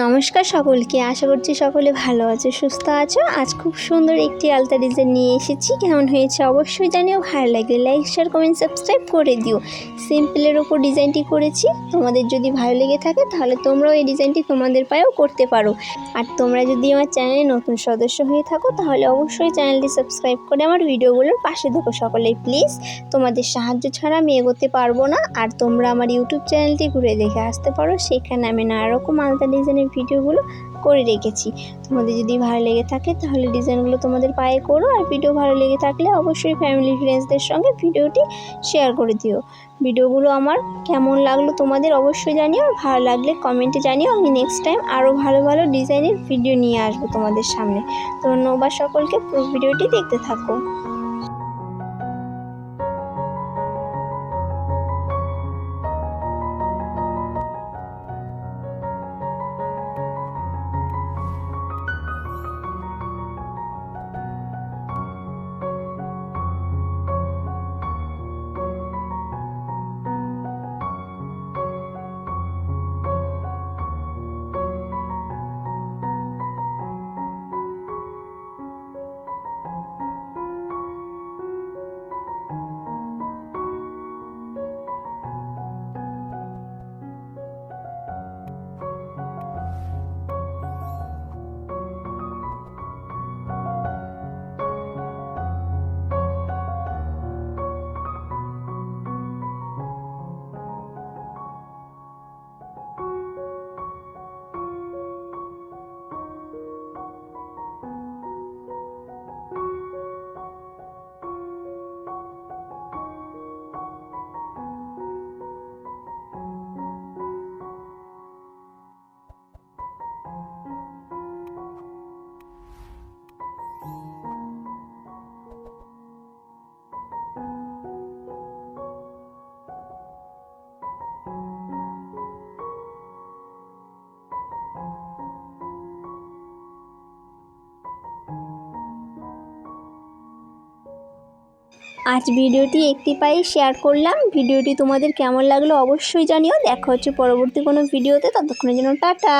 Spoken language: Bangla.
নমস্কার সকলকে, আশা করছি সকলে ভালো আছো, সুস্থ আছো। আজ খুব সুন্দর একটি আলতা ডিজাইন নিয়ে এসেছি। কেমন হয়েছে অবশ্যই জানিও, ভালো লাগলে লাইক শেয়ার কমেন্ট সাবস্ক্রাইব করে দিও। সিম্পলের ওপর ডিজাইনটি করেছি। তোমাদের যদি ভালো লেগে থাকে, তাহলে তোমরাও এই ডিজাইনটি তোমাদের পায়েও করতে পারো। আর তোমরা যদি আমার চ্যানেলে নতুন সদস্য হয়ে থাকো, তাহলে অবশ্যই চ্যানেলটি সাবস্ক্রাইব করে আমার ভিডিওগুলোর পাশে থাকো সকলেই প্লিজ তোমাদের সাহায্য ছাড়া আমি এগোতে পারব না। আর তোমরা আমার ইউটিউব চ্যানেলটি ঘুরে দেখে আসতে পারো। সেখানে আমি নানা রকম আলাদা ডিজাইনের ভিডিওগুলো করে রেখেছি। তোমাদের যদি ভালো লেগে থাকে, তাহলে ডিজাইনগুলো তোমাদের পায়ে করো। আর ভিডিও ভালো লেগে থাকলে অবশ্যই ফ্যামিলি ফ্রেন্ডসদের সঙ্গে ভিডিওটি শেয়ার করে দিও। ভিডিওগুলো আমার কেমন লাগল তোমাদের অবশ্যই জানিও। আর ভালো লাগলে কমেন্টে জানিও। আমি নেক্সট টাইম আরও ভালো ভালো ডিজাইনের ভিডিও নিয়ে আসব তোমাদের সামনে। ধন্যবাদ সকলকে। ভিডিওটি দেখতে থাকো। আজ ভিডিওটি একটি পায়ে শেয়ার করলাম। ভিডিওটি তোমাদের কেমন লাগল অবশ্যই জানিও। দেখা হচ্ছে পরবর্তী কোনো ভিডিওতে। ততক্ষণের জন্য টাটা।